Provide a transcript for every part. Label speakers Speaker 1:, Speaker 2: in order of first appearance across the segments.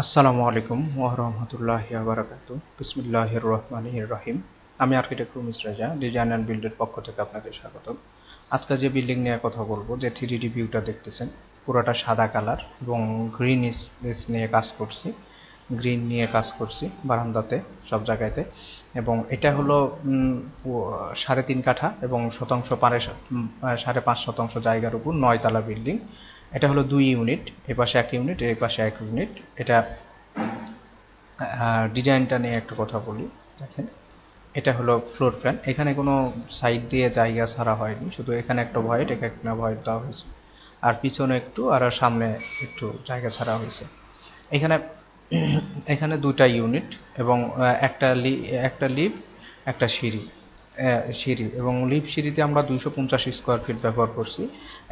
Speaker 1: আসসালামু আলাইকুম ওরহমতুল্লাহ বারাকাত বিসমিল্লাহির রহমান রহিম আমি আর্কিটেক্ট রুমিস রাজা, ডিজাইন অ্যান্ড বিল্ডের পক্ষ থেকে আপনাদের স্বাগত আজকে যে বিল্ডিং নিয়ে কথা বলব, যে থ্রি ডি ভিউটা দেখতেছেন, পুরোটা সাদা কালার এবং গ্রিন স্পেস নিয়ে কাজ করছি, গ্রিন নিয়ে কাজ করছি বারান্দাতে, সব জায়গাতে। এবং এটা হলো সাড়ে তিন কাঠা এবং শতাংশ পারে সাড়ে পাঁচ শতাংশ জায়গার উপর নয়তলা বিল্ডিং। এটা হলো দুই ইউনিট, এ পাশে এক ইউনিট এই পাশে এক ইউনিট। এটা ডিজাইনটা নিয়ে একটু কথা বলি, দেখেন। এটা হলো ফ্লোর প্ল্যান এখানে কোনো সাইড দিয়ে জায়গা ছাড়া হয়নি, শুধু এখানে একটা ভয়েট এখানে একটা ভয়েট দেওয়া হয়েছে। আর পিছনে একটু, আর সামনে একটু জায়গা ছাড়া হয়েছে। এখানে এখানে দুটা ইউনিট এবং একটা লি, একটা লিফট একটা সিঁড়ি। সিঁড়ি এবং লিফট সিঁড়িতে আমরা দুইশো পঞ্চাশ স্কোয়ার ফিট ব্যবহার করছি।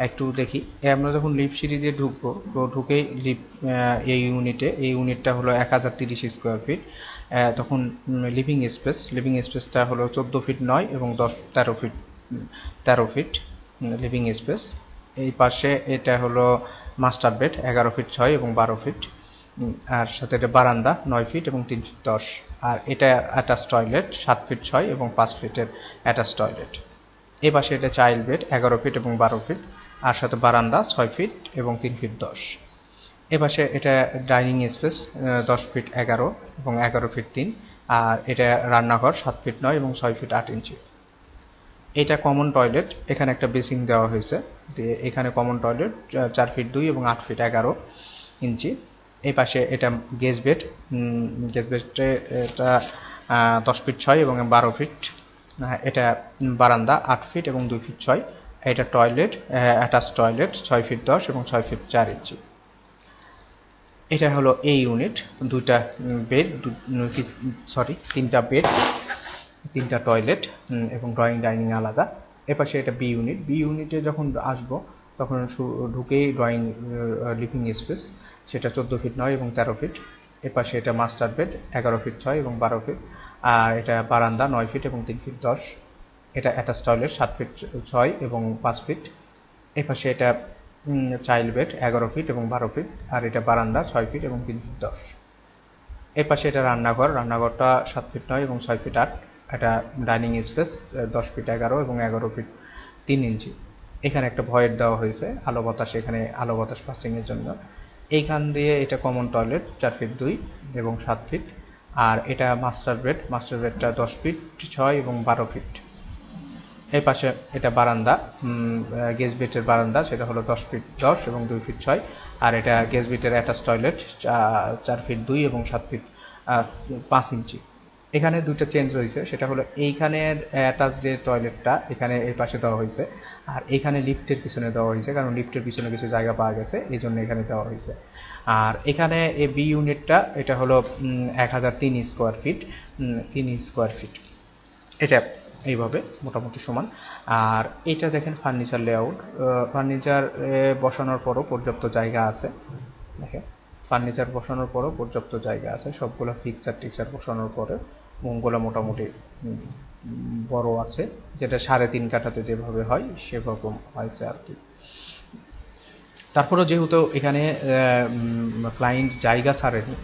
Speaker 1: একটু দেখি আমরা যখন লিফট সিঁড়ি দিয়ে ঢুকবো, তো ঢুকেই লিফট এই ইউনিটে এই ইউনিটটা হলো এক হাজার তিরিশ স্কোয়ার ফিট তখন লিভিং স্পেস লিভিং স্পেসটা হলো চোদ্দ ফিট নয় এবং দশ, তেরো ফিট তেরো ফিট লিভিং স্পেস এই পাশে এটা হলো মাস্টার বেড এগারো ফিট ছয় এবং বারো ফিট আর সাথে এটা বারান্দা, নয় ফিট এবং তিন ফিট দশ। আর এটা অ্যাটাচ টয়লেট সাত ফিট ছয় এবং পাঁচ ফিটের অ্যাটাচ টয়লেট এই পাশে এটা চাইল্ড বেড এগারো ফিট এবং বারো ফিট আর সাথে বারান্দা, ছয় ফিট এবং তিন ফিট দশ। এ পাশে এটা ডাইনিং স্পেস দশ ফিট এগারো এবং এগারো ফিট তিন। আর এটা রান্নাঘর, সাত ফিট নয় এবং ছয় ফিট আট ইঞ্চি এটা কমন টয়লেট এখানে একটা বেসিং দেওয়া হয়েছে। দিয়ে এখানে কমন টয়লেট চার ফিট দুই এবং আট ফিট এগারো ইঞ্চি এই পাশে এটা গেজ বেড গেজ বেডে এটা দশ ফিট ছয় এবং বারো ফিট। এটা বারান্দা আট ফিট এবং দুই ফিট ছয়। এটা টয়লেট অ্যাটাচ টয়লেট, ছয় ফিট দশ এবং ছয় ফিট চার ইঞ্চি। এটা হলো এ ইউনিট, দুইটা বেড সরি, তিনটা বেড, তিনটা টয়লেট এবং ড্রয়িং ডাইনিং আলাদা। এপাশে এটা বি ইউনিট। বি ইউনিটে যখন আসব তখন ঢুকেই ড্রয়িং লিভিং স্পেস সেটা চোদ্দ ফিট নয় এবং তেরো ফিট এপাশে এটা মাস্টার বেড এগারো ফিট ছয় এবং বারো ফিট আর এটা বারান্দা নয় ফিট এবং তিন ফিট দশ। এটা অ্যাটাচ টয়লেট সাত ফিট ছয় এবং পাঁচ ফিট এপাশে এটা চাইল্ড বেড এগারো ফিট এবং বারো ফিট আর এটা বারান্দা, ছয় ফিট এবং তিন ফিট দশ। এই পাশে এটা রান্নাঘর, রান্নাঘরটা সাত ফিট নয় এবং ছয় ফিট আট। এটা ডাইনিং স্পেস দশ ফিট এগারো এবং এগারো ফিট তিন ইঞ্চি। এখানে একটা ভয়ের দেওয়া হয়েছে, আলো বাতাস এখানে, আলো বাতাস পাসিংয়ের জন্য। এইখান দিয়ে এটা কমন টয়লেট চার ফিট দুই এবং সাত ফিট আর এটা মাস্টার বেড মাস্টার বেডটা দশ ফিট ছয় এবং বারো ফিট এই পাশে এটা বারান্দা গেজ বিটের বারান্দা, সেটা হলো দশ ফিট দশ এবং দুই ফিট ছয়। আর এটা গেজ বিটের অ্যাটাচ টয়লেট চার ফিট দুই এবং সাত ফিট পাঁচ ইঞ্চি। এখানে দুইটা চেঞ্জ হয়েছে। সেটা হলো এইখানের অ্যাটাচ যে টয়লেটটা এখানে এর পাশে দেওয়া হয়েছে। আর এখানে লিফটের পিছনে দেওয়া হয়েছে, কারণ লিফটের পিছনে কিছু জায়গা পাওয়া গেছে এই জন্য এখানে দেওয়া হয়েছে। আর এখানে এ বি ইউনিটটা এটা হলো এক হাজার তিন স্কোয়ার ফিট তিন স্কোয়ার ফিট এটা এইভাবে মোটামুটি সমান। আর এটা দেখেন ফার্নিচার লেআউট ফার্নিচার বসানোর পরও পর্যাপ্ত জায়গা আছে। দেখেন ফার্নিচার বসানোর পরও পর্যাপ্ত জায়গা আছে। সবগুলো ফিক্সার টিক্সার বসানোর পরে। মুখগুলো মোটামুটি বড় আছে, যেটা সাড়ে তিন কাঠাতে যেভাবে হয়, সেরকম হয়েছে আর কি। তারপরেও যেহেতু এখানে ক্লায়েন্ট জায়গা ছাড়েনি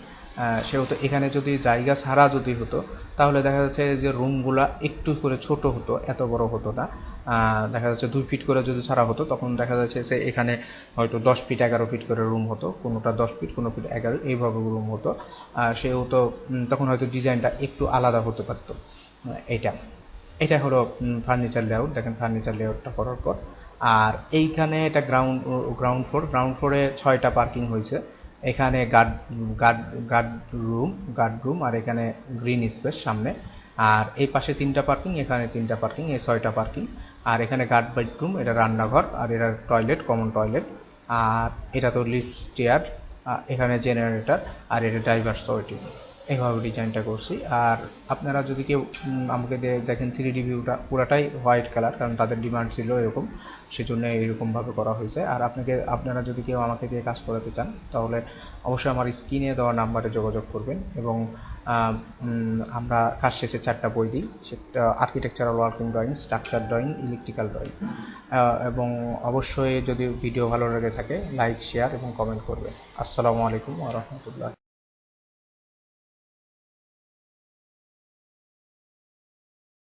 Speaker 1: সেহেতু এখানে যদি জায়গা ছাড়া যদি হতো, তাহলে দেখা যাচ্ছে যে রুমগুলা একটু করে ছোট হতো, এত বড় হতো না। দেখা যাচ্ছে দুই ফিট করে যদি ছাড়া হতো, তখন দেখা যাচ্ছে যে এখানে হয়তো দশ ফিট, এগারো ফিট করে রুম হতো, কোনোটা দশ ফিট, কোনো ফিট এগারো, এইভাবে রুম হতো। সেহেতু তখন হয়তো ডিজাইনটা একটু আলাদা হতে পারতো। এইটা এটা। হলো ফার্নিচার লেআউট দেখেন ফার্নিচার লেআউটটা করার পর। আর এইখানে এটা গ্রাউন্ড গ্রাউন্ড ফ্লোর গ্রাউন্ড ফ্লোরে ছয়টা পার্কিং হয়েছে। এখানে guard guard guard room guard room আর এখানে গ্রিন স্পেস সামনে। আর এই পাশে তিনটা পার্কিং এখানে তিনটা পার্কিং এই ছয়টা পার্কিং আর এখানে গার্ড বেডরুম এটা রান্নাঘর, আর এটা টয়লেট কমন টয়লেট আর এটা তো লিফট চেয়ার এখানে জেনারেটর আর এটা ড্রাইভার ওয়েটিং এইভাবে ডিজাইনটা করছি। আর আপনারা যদি কেউ আমাকে দেখেন থ্রি ডি ভিউটা পুরাটাই হোয়াইট কালার কারণ তাদের ডিমান্ড ছিল এরকম, সেজন্য এরকমভাবে করা হয়েছে। আর আপনাকে, আপনারা যদি কেউ আমাকে দিয়ে কাজ করাতে চান, তাহলে অবশ্যই আমার স্ক্রিনে দেওয়া নাম্বারে যোগাযোগ করবেন এবং আমরা কাজ শেষে চারটা বই দিই। সেটা architectural working drawing structure drawing electrical drawing এবং অবশ্যই যদি ভিডিও ভালো লেগে থাকে লাইক শেয়ার এবং কমেন্ট করবেন। আসসালামু আলাইকুম ওয়া রাহমাতুল্লাহ।